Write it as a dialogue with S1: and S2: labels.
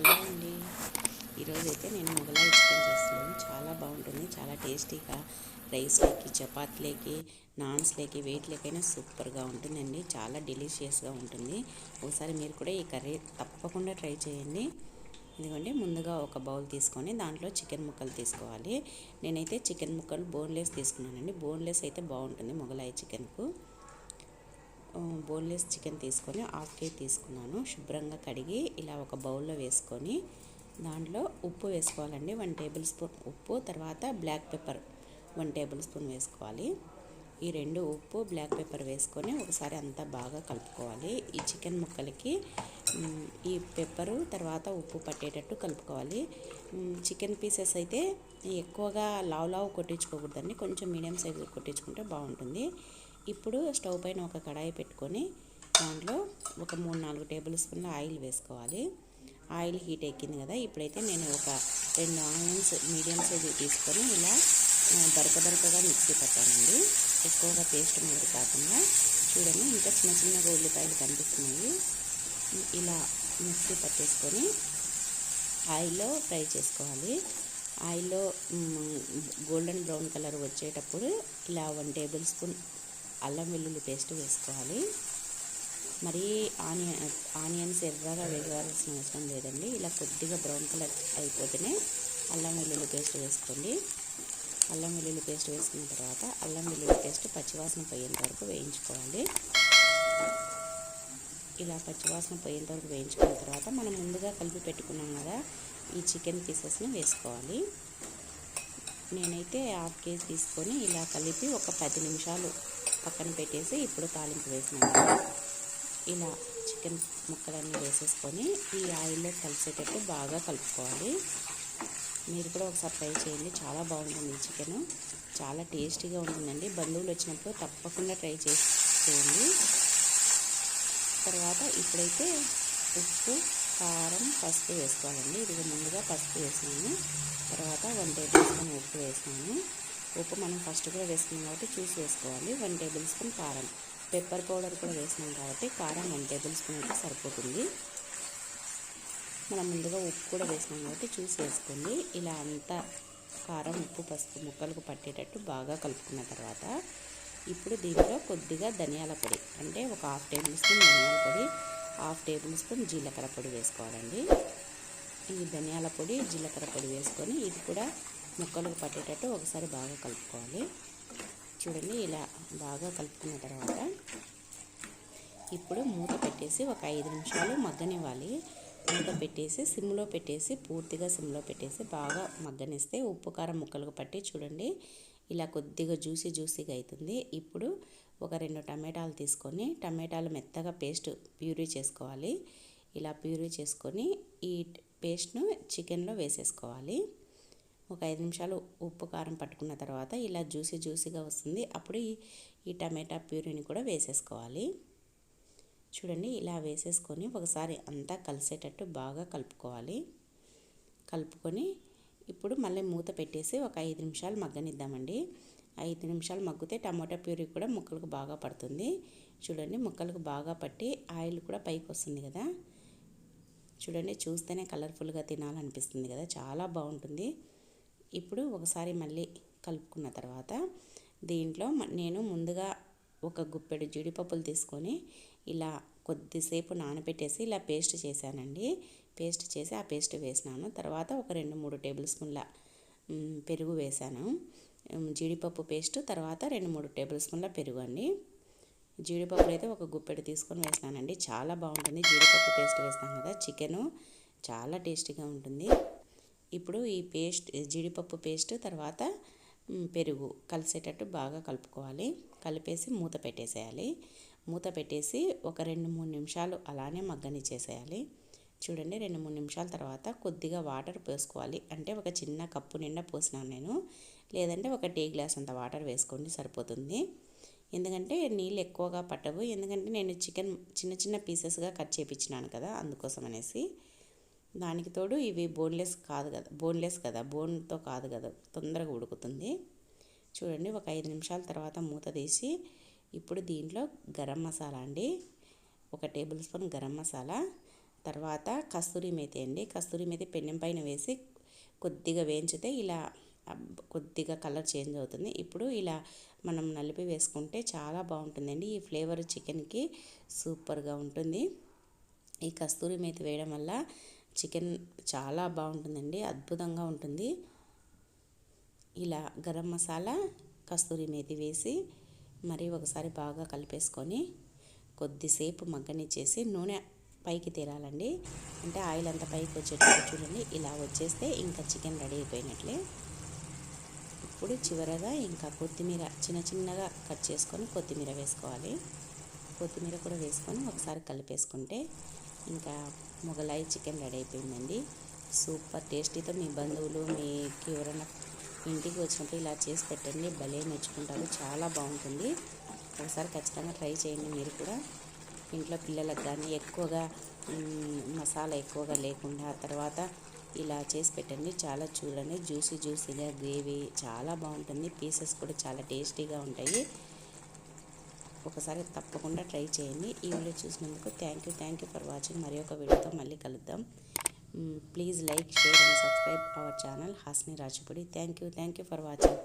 S1: Hello అండి. ఈరోజు అయితే నేను మొగలాయి చికెన్ చేస్తున్నాను. చాలా బాగుంటుంది. చాలా టేస్టీగా రైస్లోకి చపాతీలోకి నాన్స్లోకి వేట్లకైనా సూపర్గా ఉంటుందండి. చాలా డెలిషియస్గా ఉంటుంది. ఒకసారి మీరు కూడా ఈ కర్రీ తప్పకుండా ట్రై చేయండి. ఎందుకంటే ముందుగా ఒక బౌల్ తీసుకొని దాంట్లో చికెన్ ముక్కలు తీసుకోవాలి. నేనైతే చికెన్ ముక్కలు బోన్లెస్ తీసుకున్నానండి. బోన్లెస్ అయితే బాగుంటుంది మొగలాయి చికెన్కు. బోన్లెస్ చికెన్ తీసుకొని హాఫ్ కేజీ తీసుకున్నాను. శుభ్రంగా కడిగి ఇలా ఒక బౌల్లో వేసుకొని దాంట్లో ఉప్పు వేసుకోవాలండి. వన్ టేబుల్ స్పూన్ ఉప్పు తర్వాత black pepper one tablespoon వేసుకోవాలి. ఈ రెండు ఉప్పు బ్లాక్ పెప్పర్ వేసుకొని ఒకసారి అంతా బాగా కలుపుకోవాలి. ఈ చికెన్ ముక్కలకి ఈ పెప్పరు తర్వాత ఉప్పు పట్టేటట్టు కలుపుకోవాలి. చికెన్ పీసెస్ అయితే ఎక్కువగా లావు లావు కొట్టించుకోకూడదండి. కొంచెం మీడియం సైజు కొట్టించుకుంటే బాగుంటుంది. ఇప్పుడు స్టవ్ పైన ఒక కడాయి పెట్టుకొని దాంట్లో ఒక మూడు నాలుగు టేబుల్ స్పూన్ల ఆయిల్ వేసుకోవాలి. ఆయిల్ హీట్ ఎక్కింది కదా ఇప్పుడైతే నేను ఒక రెండు ఆనియన్స్ మీడియం సైజు తీసుకొని ఇలా బరక బరకగా మిక్సీ పట్టానండి. ఎక్కువగా పేస్ట్ మాదిరి కాకుండా చూడండి ఇంకా చిన్న చిన్నగా ఉల్లిపాయలు కనిపిస్తున్నాయి. ఇలా మిక్సీ పట్టేసుకొని ఆయిల్లో ఫ్రై చేసుకోవాలి. ఆయిల్లో గోల్డెన్ బ్రౌన్ కలర్ వచ్చేటప్పుడు ఇలా వన్ టేబుల్ స్పూన్ అల్లం వెల్లుల్లి పేస్ట్ వేసుకోవాలి. మరీ ఆనియన్ ఆనియన్స్ ఎర్రగా వేగాల్సిన అవసరం లేదండి. ఇలా కొద్దిగా బ్రౌన్ కలర్ అయిపోతేనే అల్లం వెల్లుల్లి పేస్ట్ వేసుకోండి. అల్లం వెల్లుల్లి పేస్ట్ వేసుకున్న తర్వాత అల్లం వెల్లుల్లి పేస్ట్ పచ్చివాసన పోయేంత వరకు వేయించుకోవాలి. ఇలా పచ్చివాసన పోయేంత వరకు వేయించుకున్న తర్వాత మనం ముందుగా కలిపి పెట్టుకున్నాం కదా ఈ చికెన్ పీసెస్ని వేసుకోవాలి. నేనైతే హాఫ్ కేజీ తీసుకొని ఇలా కలిపి ఒక పది నిమిషాలు పక్కన పెట్టేసి ఇప్పుడు తాలింపు వేసినాను ఇలా చికెన్ ముక్కలన్నీ వేసేసుకొని ఈ ఆయిల్లో కలిసేటట్టు బాగా కలుపుకోవాలి. మీరు కూడా ఒకసారి ట్రై చేయండి. చాలా బాగుంటుంది ఈ చికెన్. చాలా టేస్టీగా ఉంటుందండి. బంధువులు వచ్చినప్పుడు తప్పకుండా ట్రై చేసి చేయండి తర్వాత ఇప్పుడైతే ఉప్పు కారం పసుపు వేసుకోవాలండి. ఇది ముందుగా పసుపు వేసినాను తర్వాత వన్ టేబుల్ స్పూన్ ఉప్పు వేసినాను ఉప్పు మనం ఫస్ట్ కూడా వేసుకున్నాం కాబట్టి చూసి వేసుకోవాలి. వన్ టేబుల్ స్పూన్ కారం. పెప్పర్ పౌడర్ కూడా వేసినాం కాబట్టి కారం వన్ టేబుల్ స్పూన్ అయితే సరిపోతుంది. మనం ముందుగా ఉప్పు కూడా వేసినాం కాబట్టి చూసి వేసుకోండి ఇలా అంతా కారం ఉప్పు పసుపు ముక్కలకు పట్టేటట్టు బాగా కలుపుకున్న తర్వాత ఇప్పుడు దీంట్లో కొద్దిగా ధనియాల పొడి అంటే ఒక హాఫ్ టేబుల్ స్పూన్ ధనియాల పొడి హాఫ్ టేబుల్ స్పూన్ జీలకర్ర పొడి వేసుకోవాలండి. ఈ ధనియాల పొడి జీలకర్ర పొడి వేసుకొని ఇది కూడా ముక్కలకు పట్టేటట్టు ఒకసారి బాగా కలుపుకోవాలి. చూడండి ఇలా బాగా కలుపుకున్న తర్వాత ఇప్పుడు మూత పెట్టేసి ఒక ఐదు నిమిషాలు మగ్గనివ్వాలి. మూత పెట్టేసి సిమ్లో పెట్టేసి పూర్తిగా సిమ్లో పెట్టేసి బాగా మగ్గనిస్తే ఉప్పు కారం ముక్కలకు పట్టి చూడండి ఇలా కొద్దిగా జ్యూసీ జ్యూసీగా అవుతుంది ఇప్పుడు ఒక రెండు టమాటాలు తీసుకొని టమాటాలు మెత్తగా పేస్ట్ ప్యూరీ చేసుకోవాలి. ఇలా ప్యూరీ చేసుకొని ఈ పేస్ట్ను చికెన్లో వేసేసుకోవాలి. ఒక ఐదు నిమిషాలు ఉప్పు కారం పట్టుకున్న తర్వాత ఇలా జ్యూసీ జ్యూసీగా వస్తుంది. అప్పుడు ఈ ఈ టమాటా ప్యూరీని కూడా వేసేసుకోవాలి. చూడండి ఇలా వేసేసుకొని ఒకసారి అంతా కలిసేటట్టు బాగా కలుపుకోవాలి. కలుపుకొని ఇప్పుడు మళ్ళీ మూత పెట్టేసి ఒక ఐదు నిమిషాలు మగ్గనిద్దామండి. ఐదు నిమిషాలు మగ్గితే టమాటా ప్యూరీ కూడా ముక్కలకు బాగా పడుతుంది. చూడండి ముక్కలకు బాగా పట్టి ఆయిల్ కూడా పైకి వస్తుంది కదా. చూడండి చూస్తేనే కలర్ఫుల్గా తినాలనిపిస్తుంది కదా. చాలా బాగుంటుంది. ఇప్పుడు ఒకసారి మళ్ళీ కలుపుకున్న తర్వాత దీంట్లో నేను ముందుగా ఒక గుప్పెడు జీడిపప్పులు తీసుకొని ఇలా కొద్దిసేపు నానబెట్టేసి ఇలా పేస్ట్ చేశానండి. పేస్ట్ చేసి ఆ పేస్ట్ వేసినాను. తర్వాత ఒక రెండు మూడు టేబుల్ స్పూన్ల పెరుగు వేశాను. జీడిపప్పు పేస్ట్ తర్వాత రెండు మూడు టేబుల్ స్పూన్ల పెరుగు అండి. జీడిపప్పులు అయితే ఒక గుప్పెడు తీసుకొని వేసినానండి. చాలా బాగుంటుంది. జీడిపప్పు పేస్ట్ వేస్తాం కదా చికెను. చాలా టేస్టీగా ఉంటుంది. ఇప్పుడు ఈ పేస్ట్ జీడిపప్పు పేస్ట్ తర్వాత పెరుగు కలిసేటట్టు బాగా కలుపుకోవాలి. కలిపేసి మూత పెట్టేసేయాలి. మూత పెట్టేసి ఒక రెండు మూడు నిమిషాలు అలానే మగ్గని చేసేయాలి. చూడండి రెండు మూడు నిమిషాల తర్వాత కొద్దిగా వాటర్ పోసుకోవాలి. అంటే ఒక చిన్న కప్పు నిండా పోసినాను నేను. లేదంటే ఒక టీ గ్లాస్ అంత వాటర్ వేసుకోండి సరిపోతుంది. ఎందుకంటే నీళ్ళు ఎక్కువగా పట్టవు. ఎందుకంటే నేను చికెన్ చిన్న చిన్న పీసెస్గా కట్ చేపించినాను కదా అందుకోసం అనేసి. దానికి తోడు ఇవి బోన్లెస్ కాదు కదా బోన్లెస్ కదా బోన్తో కాదు కదా తొందరగా ఉడుకుతుంది. చూడండి ఒక ఐదు నిమిషాల తర్వాత మూత తీసి ఇప్పుడు దీంట్లో గరం మసాలా అండి. ఒక టేబుల్ స్పూన్ గరం మసాలా. తర్వాత కస్తూరి మేతి అండి. కస్తూరి మేతి పెన్నెం పైన వేసి కొద్దిగా వేయించితే ఇలా కొద్దిగా కలర్ చేంజ్ అవుతుంది. ఇప్పుడు ఇలా మనం నలిపి వేసుకుంటే చాలా బాగుంటుందండి. ఈ ఫ్లేవర్ చికెన్కి సూపర్గా ఉంటుంది. ఈ కస్తూరి మేతి వేయడం వల్ల చికెన్ చాలా బాగుంటుందండి అద్భుతంగా ఉంటుంది. ఇలా గరం మసాలా కస్తూరి మేతి వేసి మరి ఒకసారి బాగా కలిపేసుకొని కొద్దిసేపు మగ్గనిచ్చేసి నూనె పైకి తేరాలండి అంటే ఆయిల్ అంతా పైకి వచ్చేటప్పుడు చూడండి ఇలా వచ్చేస్తే ఇంకా చికెన్ రెడీ అయిపోయినట్లే. ఇప్పుడు చివరగా ఇంకా కొత్తిమీర చిన్న చిన్నగా కట్ చేసుకొని కొత్తిమీర వేసుకోవాలి. కొత్తిమీర కూడా వేసుకొని ఒకసారి కలిపేసుకుంటే ఇంకా మొగలాయి చికెన్ రెడీ అయిపోయిందండి. సూపర్ టేస్టీతో మీ బంధువులు మీకు ఎవరైనా ఇంటికి వచ్చినప్పుడు ఇలా చేసి పెట్టండి. భలే మెచ్చుకుంటారు చాలా బాగుంటుంది. ఒకసారి ఖచ్చితంగా ట్రై చేయండి మీరు కూడా. ఇంట్లో పిల్లలకు కానీ ఎక్కువగా మసాలా ఎక్కువగా లేకుండా తర్వాత ఇలా చేసి పెట్టండి. చాలా చూడండి. జ్యూసీ జ్యూసీగా గ్రేవీ చాలా బాగుంటుంది. పీసెస్ కూడా చాలా టేస్టీగా ఉంటాయి. ఒకసారి తప్పకుండా ట్రై చేయండి. ఈ వీడియో చూసినందుకు thank you. Thank you for watching. మరి ఒక వీడియోతో మళ్ళీ కలుద్దాం. Please like share and subscribe our channel Hasni Rachipudi thank you. Thank you for watching.